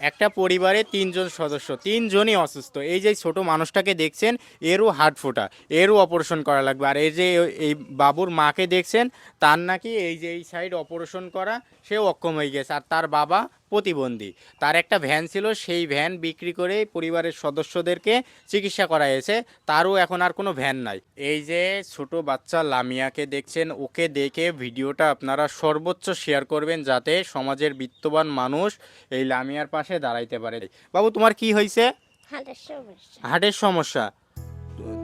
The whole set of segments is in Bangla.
একটা পরিবারে তিনজন সদস্য, তিনজনই অসুস্থ। এই যে ছোট মানুষটাকে দেখছেন, এরও হার্ট ফোটা, এরও অপারেশন করা লাগবে। আর এই যে এই বাবুর মাকে দেখছেন, তার নাকি এই যে এই সাইড অপারেশন করা, সেও অক্ষম হয়ে গেছে। আর তার বাবা প্রতিবন্ধী। তার একটা ভ্যান ছিল সেই ভ্যান বিক্রি করে পরিবারের সদস্যদেরকে চিকিৎসা করা হয়েছে তারও এখন আর কোনো ভ্যান নাই। এই যে ছোট বাচ্চা লামিয়াকে দেখছেন ওকে দেখে ভিডিওটা আপনারা সর্বোচ্চ শেয়ার করবেন যাতে সমাজের বিত্তবান মানুষ এই লামিয়ার পাশে দাঁড়াইতে পারে। বাবু তোমার কি হয়েছে হাটের সমস্যা। হার্টের সমস্যা।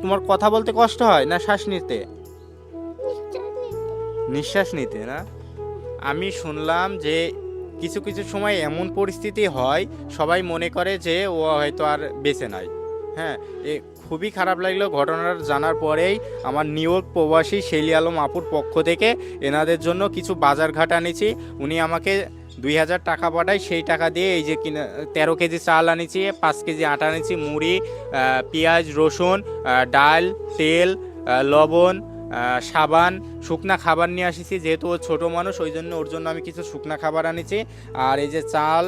তোমার কথা বলতে কষ্ট হয় না শ্বাস নিতে। নিঃশ্বাস নিতে না? আমি শুনলাম যে কিছু কিছু সময় এমন পরিস্থিতি হয়, সবাই মনে করে যে ও হয়তো আর বেঁচে নাই। হ্যাঁ এ খুবই খারাপ লাগল ঘটনাটা জানার পরেই আমার নিউ ইয়র্ক প্রবাসী শেলি আলম আপুর পক্ষ থেকে এনাদের জন্য কিছু বাজারঘাট আনেছি। উনি আমাকে দুই হাজার টাকা পাঠায়, সেই টাকা দিয়ে এই যে কিনা, তেরো কেজি চাল আনিছি, পাঁচ কেজি আটা আনেছি, মুড়ি পেঁয়াজ, রসুন ডাল, তেল লবণ সাবান শুকনা খাবার নিয়ে আসিছি যেহেতু ও ছোটো মানুষ ওই জন্য ওর জন্য আমি কিছু শুকনা খাবার আনিছি। আর এই যে চাল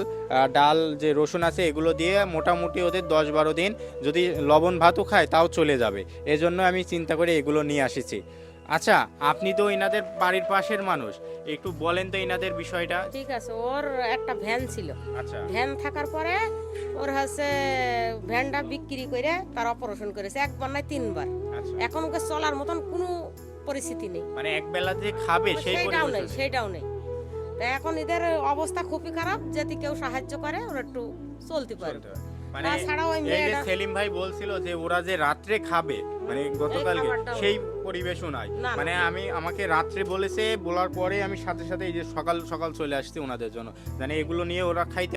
ডাল যে রসুন আছে এগুলো দিয়ে মোটামুটি ওদের দশ বারো দিন যদি লবণ ভাতও খায় তাও চলে যাবে। এজন্য আমি চিন্তা করে এগুলো নিয়ে আসিছি। আচ্ছা আপনি তো ইনাদের বাড়ির পাশের মানুষ। একটু বলেন তো ইনাদের বিষয়টা। ঠিক আছে ওর একটা ভ্যান ছিল। আচ্ছা। ভ্যান থাকার পরে ওর হচ্ছে ভ্যানটা বিক্রি করে তার অপারেশন করেছে একবার নয় তিনবার। আচ্ছা। এখন ওকে চলার মতন কোনো পরিস্থিতি নেই। মানে এক বেলা যে খাবে সেই সেইটাও নেই সেইটাও নেই। তা এখন এদের অবস্থা খুবই খারাপ যদি কেউ সাহায্য করে ওরা একটু চলতে পারে। মানে এই যে সেলিম ভাই বলছিল যে ওরা যে রাত্রে খাবে মানে গতকালকে সেই পরিবেশও নাই। মানে আমি আমাকে রাত্রে বলেছে বলার পরে আমি সাথে সাথে এই যে সকাল সকাল চলে আসছি ওনাদের জন্য। মানে এগুলো নিয়ে ওরা খাইতে